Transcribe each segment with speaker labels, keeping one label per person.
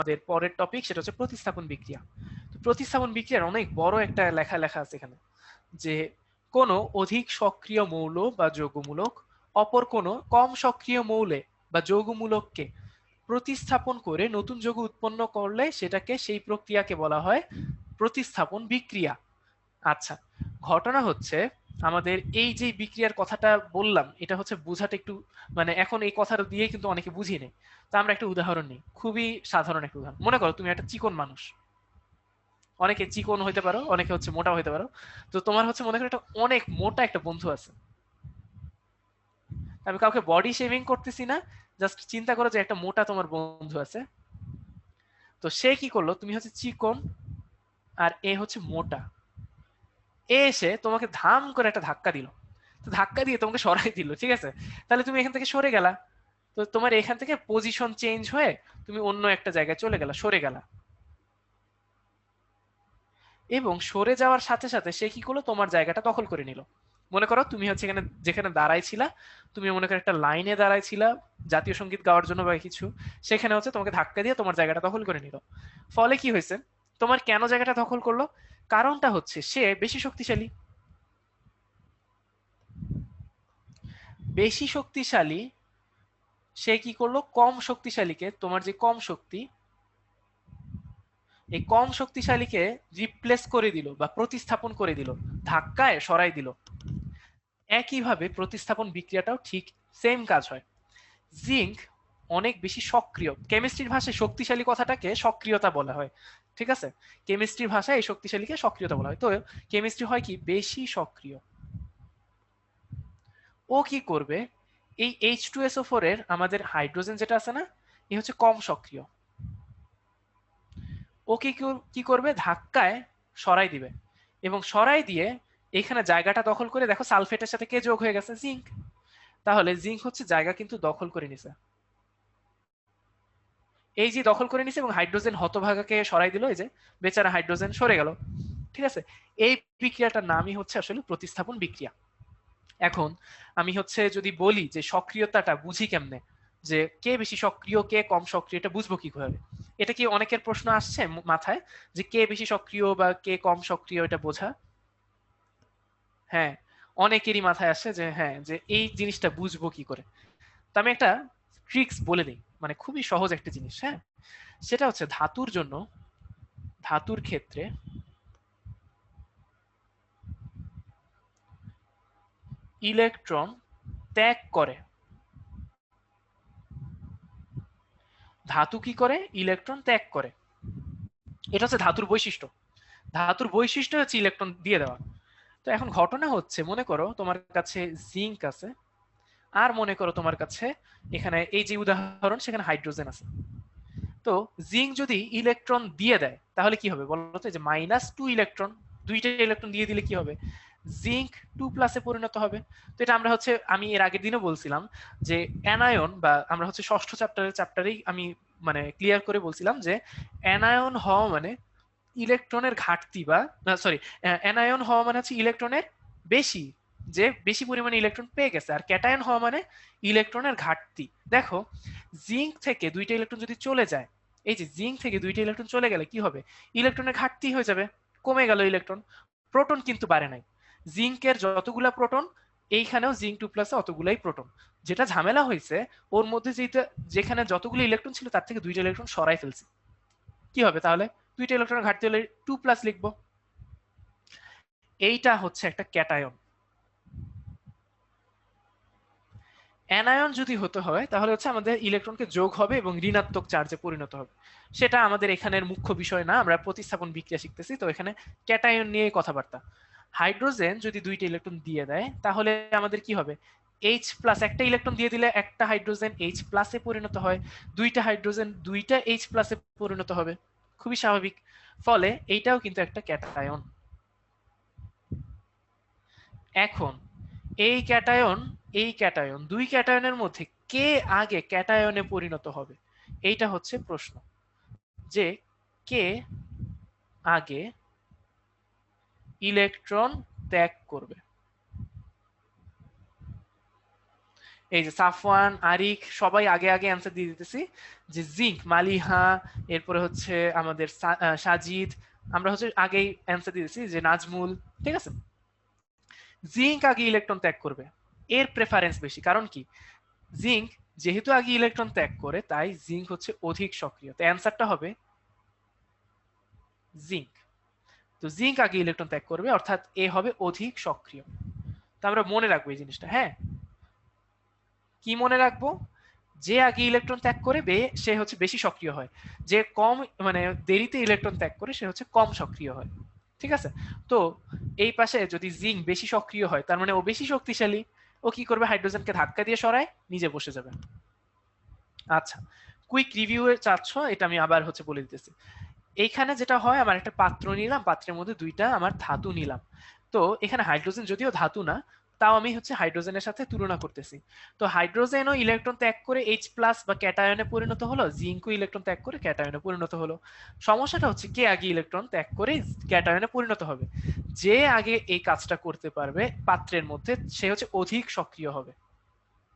Speaker 1: আমাদের পরের টপিক সেটা হচ্ছে প্রতিস্থাপন বিক্রিয়া। তো প্রতিস্থাপন বিক্রিয়ার অনেক বড় একটা লেখা লেখা আছে এখানে, যে কোনো অধিক সক্রিয় মৌল বা যৌগমূলক, অপর কোনো কম সক্রিয় মৌলে বা যৌগমূলককে প্রতিস্থাপন করে নতুন যৌগ উৎপন্ন করলে সেটাকে সেই প্রক্রিয়াকে বলা হয় প্রতিস্থাপন বিক্রিয়া। আচ্ছা ঘটনা হচ্ছে আমাদের এই যে বিক্রিয়ার কথাটা বললাম, এটা হচ্ছে বোঝাটা একটু মানে এখন এই কথাটা দিয়ে কিন্তু অনেকে বুঝিয়ে নেই তো আমরা একটা উদাহরণ নিই। খুবই সাধারণ একটা উদাহরণ। মনে করো তুমি একটা চিকন মানুষ। অনেকে চিকন হইতে পারো, অনেকে হচ্ছে মোটা হইতে পারো। তো তোমার হচ্ছে মনে করো একটা অনেক মোটা একটা বন্ধু আছে। আমি কাউকে বডি শেভিং করতেছি না জাস্ট চিন্তা করো যে একটা মোটা তোমার বন্ধু আছে। তো সে কি করল? তুমি হচ্ছে চিকন আর এ হচ্ছে মোটা। এসে তোমাকে ধাম করে একটা ধাক্কা দিল। ধাক্কা দিয়ে তোমাকে সরাই দিল, ঠিক আছে? তাহলে তুমি এখান থেকে সরে গেলা। তো তোমার এখান থেকে পজিশন চেঞ্জ হয়ে তুমি অন্য একটা জায়গায় চলে গেলা, সরে গেলা। এবং সরে যাওয়ার সাথে সাথে সে কি করল? তোমার জায়গাটা দখল করে নিল। মনে করো তুমি হচ্ছে এখানে, যেখানে দাঁড়াই ছিলা, তুমি মনে করো একটা লাইনে দাঁড়াই ছিলা, জাতীয় সংগীত গাওয়ার জন্য বা কিছু, সেখানে হচ্ছে তোমাকে ধাক্কা দিয়ে তোমার জায়গাটা দখল করে নিল। ফলে কি হয়েছে? তোমার কেন জায়গাটা দখল করল? কারণটা হচ্ছে সে বেশি শক্তিশালী। বেশি শক্তিশালী, সে কি করল? কম শক্তিশালীকে, তোমার যে কম শক্তি, এই কম শক্তিশালীকে রিপ্লেস করে দিল বা প্রতিস্থাপন করে দিল, ধাক্কায় সরাই দিল। একইভাবে প্রতিস্থাপন বিক্রিয়াটাও ঠিক সেম কাজ হয়। জিঙ্ক অনেক বেশি সক্রিয়। কেমিস্ট্রির ভাষায় শক্তিশালী কথাটাকে সক্রিয়তা বলা হয়। ঠিক আছে? কেমিস্ট্রির ভাষায় এই শক্তিশালীকে সক্রিয়তা বলা হয়। তো কেমিস্ট্রি হয় কি? বেশি সক্রিয়। ও কি করবে? এই এইচ টু এসও ফোর এর আমাদের হাইড্রোজেন যেটা আছে না, এ হচ্ছে কম সক্রিয়। ও কি কি করবে? ধাক্কায় সরাই দিবে। এবং সরাই দিয়ে এখানে জায়গাটা দখল করে, দেখো সালফেটের সাথে কে যোগ হয়ে গেছে? জিঙ্ক তাহলে জিঙ্ক হচ্ছে জায়গা কিন্তু দখল করে নিছে। এই যে দখল করে নিছে এবং হাইড্রোজেন হতভাগাকে সরাই দিল, এই যে বেচারা হাইড্রোজেন সরে গেল, ঠিক আছে? এই বিক্রিয়াটার নামই হচ্ছে আসলে প্রতিস্থাপন বিক্রিয়া। এখন আমি হচ্ছে যদি বলি যে সক্রিয়তাটা বুঝি কেমনে? যে কে বেশি সক্রিয়, কে কম সক্রিয়, এটা বুঝব কি করে এটা কি অনেকের প্রশ্ন আসছে মাথায় যে কে বেশি সক্রিয় বা কে কম সক্রিয় এটা বোঝা? হ্যাঁ অনেকেরই মাথায় আসছে যে হ্যাঁ যে এই জিনিসটা বুঝব কি করে? তো আমি একটা ট্রিক্স বলে দিই মানে খুবই সহজ একটা জিনিস হ্যাঁ? সেটা হচ্ছে ধাতুর জন্য, ধাতুর ক্ষেত্রে ইলেকট্রন ত্যাগ করে। ধাতু কি করে? ইলেকট্রন ত্যাগ করে। এটা হচ্ছে ধাতুর বৈশিষ্ট্য। ধাতুর বৈশিষ্ট্য হচ্ছে ইলেকট্রন দিয়ে দেওয়া। তো এখন ঘটনা হচ্ছে, মনে করো তোমার কাছে জিঙ্ক আছে আর মনে করো তোমার কাছে এখানে এই যে উদাহরণ, সেখানে হাইড্রোজেন আছে। তো জিঙ্ক যদি ইলেকট্রন দিয়ে দেয়, তাহলে কি হবে বলতো যে মাইনাস টু ইলেকট্রন, দুইটা ইলেকট্রন দিয়ে দিলে কি হবে? জিঙ্ক টু প্লাসে পরিণত হবে। তো এটা আমরা হচ্ছে, আমি এর আগের দিনও বলছিলাম যে অ্যানায়ন বা আমরা হচ্ছে ষষ্ঠ চ্যাপ্টারের চ্যাপ্টারেই আমি মানে ক্লিয়ার করে বলছিলাম যে অ্যানায়ন হওয়া মানে ইলেকট্রনের ঘাটতি বা সরি অ্যানায়ন হওয়া মানে হচ্ছে ইলেকট্রনের বেশি যে বেশি পরিমাণে ইলেকট্রন পেয়ে গেছে, আর ক্যাটায়ন হওয়া মানে ইলেকট্রনের ঘাটতি। দেখো জিঙ্ক থেকে দুইটা ইলেকট্রন যদি চলে যায়, এই যে জিঙ্ক থেকে দুইটা ইলেকট্রন চলে গেলে কি হবে? ইলেকট্রনের ঘাটতি হয়ে যাবে, কমে গেল ইলেকট্রন প্রোটন কিন্তু বাড়ে নাই। জিঙ্কের যতগুলা প্রোটন এইখানেও জিঙ্ক টু প্লাসে অতগুলাই প্রোটন যেটা ঝামেলা হয়েছে, ওর মধ্যে যেটা যেখানে যতগুলো ইলেকট্রন ছিল, তার থেকে দুইটা ইলেকট্রন সরাই ফেলছে। কি হবে তাহলে? দুইটা ইলেকট্রন ঘাটতি হলে টু প্লাস লিখব। এইটা হচ্ছে একটা ক্যাটায়ন অ্যানায়ন যদি হতে হয়, তাহলে হচ্ছে আমাদের ইলেকট্রনকে যোগ হবে এবং ঋণাত্মক চার্জে পরিণত হবে। সেটা আমাদের এখানের মুখ্য বিষয় না, আমরা প্রতিস্থাপন বিক্রিয়া শিখতেছি। তো এখানে ক্যাটায়ন নিয়ে কথাবার্তা। হাইড্রোজেন যদি দুইটা ইলেকট্রন দিয়ে দেয়, তাহলে আমাদের কি হবে? এইচ প্লাস একটা ইলেকট্রন দিয়ে দিলে একটা হাইড্রোজেন এইচ প্লাসে পরিণত হয়। দুইটা হাইড্রোজেন দুইটা এইচ প্লাসে পরিণত হবে। খুবই স্বাভাবিক। ফলে এইটাও কিন্তু একটা ক্যাটায়ন। এখন, এই ক্যাটায়ন এই ক্যাটায়ন, দুই ক্যাটায়নের মধ্যে কে আগে ক্যাটায়নে পরিণত হবে? এইটা হচ্ছে প্রশ্ন। যে কে আগে ইলেকট্রন ত্যাগ করবে? এই যে সাফওয়ান, আরিক, সবাই আগে আগে অ্যান্সার দিয়ে দিতেছি। যে জিঙ্ক, মালিহা, এরপরে হচ্ছে আমাদের সাজিদ, আমরা হচ্ছে আগেই অ্যান্সার দিয়ে দিচ্ছি যে নাজমুল, ঠিক আছে? জিঙ্ক আগে ইলেকট্রন ত্যাগ করবে। এর প্রেফারেন্স বেশি। কারণ কি? জিঙ্ক যেহেতু আগে ইলেকট্রন ত্যাগ করে, তাই জিঙ্ক হচ্ছে অধিক সক্রিয়। তো অ্যান্সারটা হবে জিঙ্ক তো জিঙ্ক আগে ইলেকট্রন ত্যাগ করবে, অর্থাৎ এ হবে অধিক সক্রিয়। তো আমরা মনে রাখব এই জিনিসটা হ্যাঁ? কি মনে রাখব? যে আগে ইলেকট্রন ত্যাগ করে বে সে হচ্ছে বেশি সক্রিয় হয়। যে কম মানে দেরিতে ইলেকট্রন ত্যাগ করে, সে হচ্ছে কম সক্রিয় হয়। ঠিক আছে? তো এই পাশে যদি জিঙ্ক বেশি সক্রিয় হয়, তার মানে ও বেশি শক্তিশালী ও কি করবে? হাইড্রোজেনকে ধাক্কা দিয়ে সরায়, নিজে বসে যাবে। আচ্ছা কুইক রিভিউ এর চাচ্ছ, এটা আমি আবার হচ্ছে বলে দিতেছি। এইখানে যেটা হয়, আমার একটা পাত্র নিলাম, পাত্রের মধ্যে দুইটা আমার ধাতু নিলাম। তো এখানে হাইড্রোজেন যদিও ধাতু না তাও আমি হচ্ছে হাইড্রোজেনের সাথে তুলনা করতেছি। তো হাইড্রোজেনও ইলেকট্রন ত্যাগ করে এইচ প্লাস বা ক্যাটায়নে পরিণত হলো জিঙ্কও ইলেকট্রন ত্যাগ করে ক্যাটায়নে পরিণত হলো। সমস্যাটা হচ্ছে কে আগে ইলেকট্রন ত্যাগ করে ক্যাটায়নে পরিণত হবে? যে আগে এই কাজটা করতে পারবে পাত্রের মধ্যে, সে হচ্ছে অধিক সক্রিয় হবে।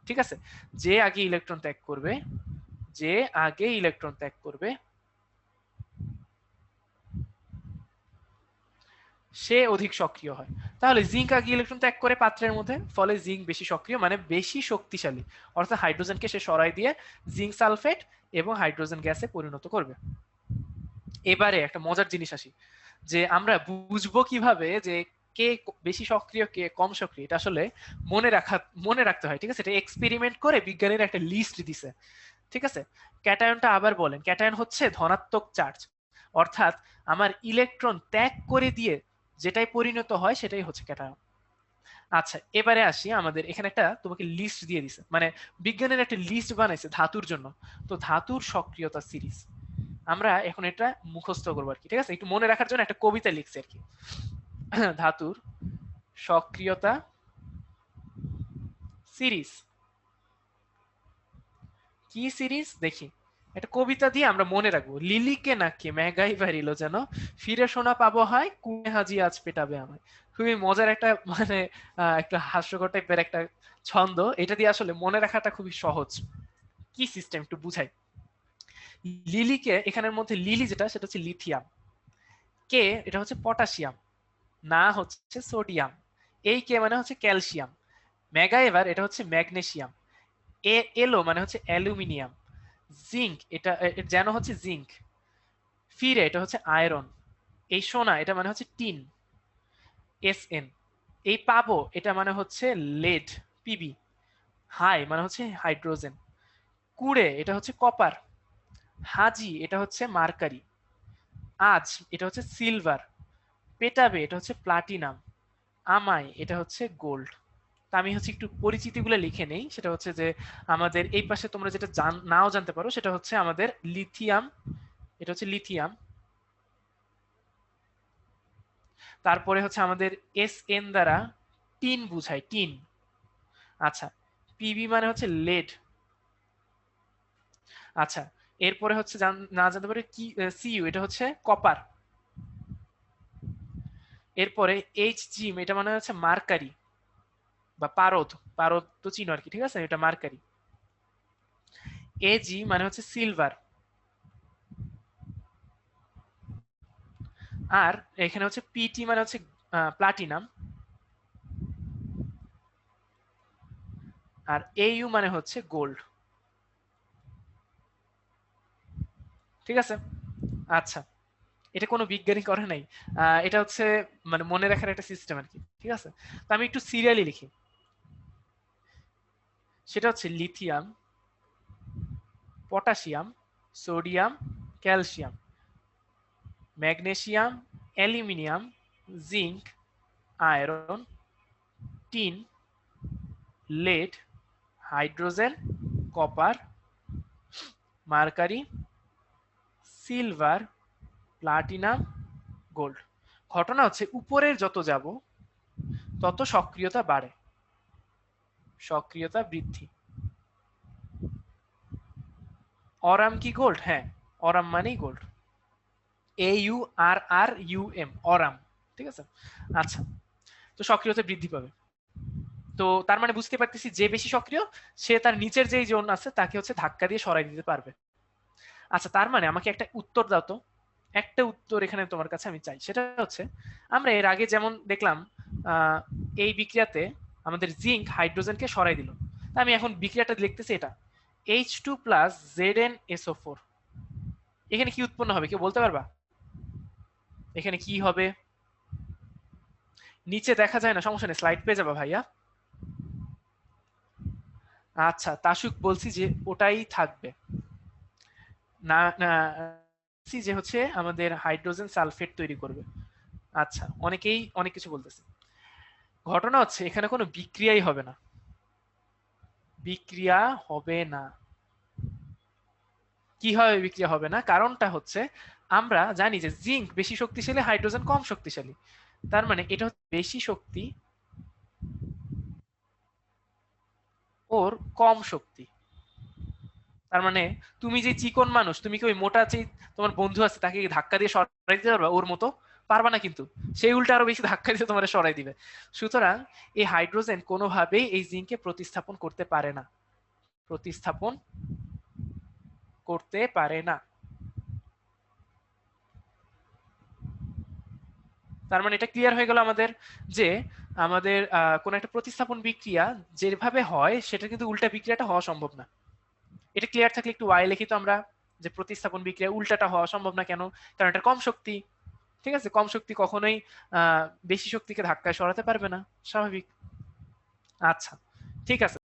Speaker 1: ঠিক আছে? যে আগে ইলেকট্রন ত্যাগ করবে, যে আগে ইলেকট্রন ত্যাগ করবে সে অধিক সক্রিয় হয়। তাহলে জিঙ্ক আগে ইলেকট্রন ত্যাগ করে পাত্রের মধ্যে, ফলে জিঙ্ক বেশি সক্রিয় মানে বেশি শক্তিশালী। অর্থাৎ হাইড্রোজেনকে সে সরাই দিয়ে জিঙ্ক সালফেট এবং হাইড্রোজেন গ্যাসে পরিণত করবে। এবারে একটা মজার জিনিস আসি, যে আমরা বুঝব কীভাবে যে কে বেশি সক্রিয়, কে কম সক্রিয়। এটা আসলে মনে রাখা, মনে রাখতে হয়, ঠিক আছে? এটা এক্সপেরিমেন্ট করে বিজ্ঞানীরা একটা লিস্ট দিছে, ঠিক আছে? ক্যাটায়নটা আবার বলেন। ক্যাটায়ন হচ্ছে ধনাত্মক চার্জ অর্থাৎ আমার ইলেকট্রন ত্যাগ করে দিয়ে যেটাই পরিণত হয় সেটাই হচ্ছে ক্যাটায়ন আচ্ছা এবারে আসি আমাদের, এখানে একটা তোমাকে লিস্ট দিয়ে দিছে। মানে বিজ্ঞানের একটা লিস্ট বানাইছে ধাতুর জন্য। তো ধাতুর সক্রিয়তা সিরিজ আমরা এখন এটা মুখস্থ করব আর কি, ঠিক আছে? একটু মনে রাখার জন্য একটা কবিতা লিখছে আর কি। ধাতুর সক্রিয়তা সিরিজ কি সিরিজ দেখি। একটা কবিতা দিয়ে আমরা মনে রাখব। লিলিকে নাকি মেঘাই বাড়িল যেন ফিরে শোনা পাবো হয়, কুয়ে হাজি আজ পেটাবে আমায়। খুবই মজার একটা মানে একটা হাস্যকর টাইপের একটা ছন্দ। এটা দিয়ে আসলে মনে রাখাটা খুবই সহজ। কি সিস্টেম একটু বুঝাই? লিলিকে, এখানের মধ্যে লিলি যেটা, সেটা হচ্ছে লিথিয়াম। কে? এটা হচ্ছে পটাশিয়াম। না হচ্ছে সোডিয়াম। এই কে মানে হচ্ছে ক্যালসিয়াম। মেগা এবার এটা হচ্ছে ম্যাগনেসিয়াম। এ, এলো মানে হচ্ছে অ্যালুমিনিয়াম। জিঙ্ক, এটা যেন হচ্ছে জিঙ্ক। ফিরে, এটা হচ্ছে আয়রন। এই সোনা, এটা মানে হচ্ছে টিন, এস এন। এই পাবো, এটা মানে হচ্ছে লেড পিবি হাই মানে হচ্ছে হাইড্রোজেন। কুড়ে, এটা হচ্ছে কপার। হাজি, এটা হচ্ছে মার্কারি। আজ, এটা হচ্ছে সিলভার। পেটাবে, এটা হচ্ছে প্লাটিনাম। আমায়, এটা হচ্ছে গোল্ড। তা আমি হচ্ছে একটু পরিচিতিগুলো লিখে নেই। সেটা হচ্ছে যে আমাদের এই পাশে তোমরা যেটা নাও জানতে পারো, সেটা হচ্ছে আমাদের লিথিয়াম, এটা হচ্ছে লিথিয়াম। তারপরে হচ্ছে আমাদের এস এন দ্বারা টিন বুঝায়, টিন। আচ্ছা পিবি মানে হচ্ছে লেড আচ্ছা এরপরে হচ্ছে না জানতে পারে কি সিইউ এটা হচ্ছে কপার এরপরে এইচ জিম এটা মানে হচ্ছে মার্কারি। বা পারদ পারদ তো চিনো আর কি, ঠিক আছে? এটা মার্কারি। এজি মানে হচ্ছে সিলভার। আর এখানে হচ্ছে পিটি মানে হচ্ছে প্লাটিনাম। আর এইউ মানে হচ্ছে গোল্ড। ঠিক আছে? আচ্ছা। এটা কোনো বিজ্ঞানী করে নাই। এটা হচ্ছে মানে মনে রাখার একটা সিস্টেম আর কি, ঠিক আছে? তো আমি একটু সিরিয়ালি লিখি। সেটা হচ্ছে lithium, potassium, sodium, calcium, magnesium, aluminium, zinc, iron, tin lead hydrogen, copper, mercury, silver, platinum, gold. ঘটনা হচ্ছে উপরের যত যাব, তত সক্রিয়তা বাড়ে। সক্রিয়তা বৃদ্ধি। অরাম কি গোল্ড হ্যাঁ অরাম মানেই gold A U R R U M aurum, ঠিক আছে? আচ্ছা তো সক্রিয়তা বৃদ্ধি পাবে। তো তার মানে বুঝতে পারতেছি যে বেশি সক্রিয়, সে তার নিচের যেই জোন আছে, তাকে হচ্ছে ধাক্কা দিয়ে সরাই দিতে পারবে। আচ্ছা তার মানে আমাকে একটা উত্তর দাও তো। একটা উত্তর এখানে তোমার কাছে আমি চাই। সেটা হচ্ছে, আমরা এর আগে যেমন দেখলাম এই বিক্রিয়াতে আমাদের জিঙ্ক হাইড্রোজেনকে সরাই দিল। আমি এখন বিক্রিয়াটা লিখতেছি এটা। H two plus Z N SO four এখানে কি উৎপন্ন হবে, কেউ বলতে পারবা? এখানে কি হবে? নিচে দেখা যায় না, সমস্যা নেই স্লাইড পেয়ে যাবা ভাইয়া। আচ্ছা তাসুক বলছি যে ওটাই থাকবে। না যে হচ্ছে আমাদের হাইড্রোজেন সালফেট তৈরি করবে। আচ্ছা অনেকেই, অনেক কিছু বলতেছে। ঘটনা হচ্ছে, এখানে কোনো বিক্রিয়াই হবে না। বিক্রিয়া হবে না। কি হবে বিক্রিয়া হবে না? কারণটা হচ্ছে, আমরা জানি যে জিঙ্ক বেশি শক্তিশালী, হাইড্রোজেন কম শক্তিশালী। তার মানে এটা হচ্ছে বেশি শক্তি ওর কম শক্তি। তার মানে তুমি যে চিকন মানুষ, তুমি কি ওই মোটা যে তোমার বন্ধু আছে, তাকে ধাক্কা দিয়ে সরাই দিতে পারবা? ওর মতো পারবা না কিন্তু। সেই উল্টা আরও বেশি ধাক্কা দিয়ে তোমার সরাই দিবে। সুতরাং এই হাইড্রোজেন কোনোভাবেই এই জিঙ্ককে প্রতিস্থাপন করতে পারে না। প্রতিস্থাপন করতে পারে না। তার মানে এটা ক্লিয়ার হয়ে গেল আমাদের যে আমাদের কোন একটা প্রতিস্থাপন বিক্রিয়া যেভাবে হয়, সেটা কিন্তু উল্টা বিক্রিয়াটা হওয়া সম্ভব না। এটা ক্লিয়ার থাকলে একটু ওয়াই লিখি তো আমরা যে প্রতিস্থাপন বিক্রিয়া উল্টাটা হওয়া সম্ভব না কেন? কারণ এটা কম শক্তি। ঠিক আছে, কম শক্তি কখনোই বেশি শক্তিকে ধাক্কায় সরাতে পারবে না, স্বাভাবিক। আচ্ছা ঠিক আছে।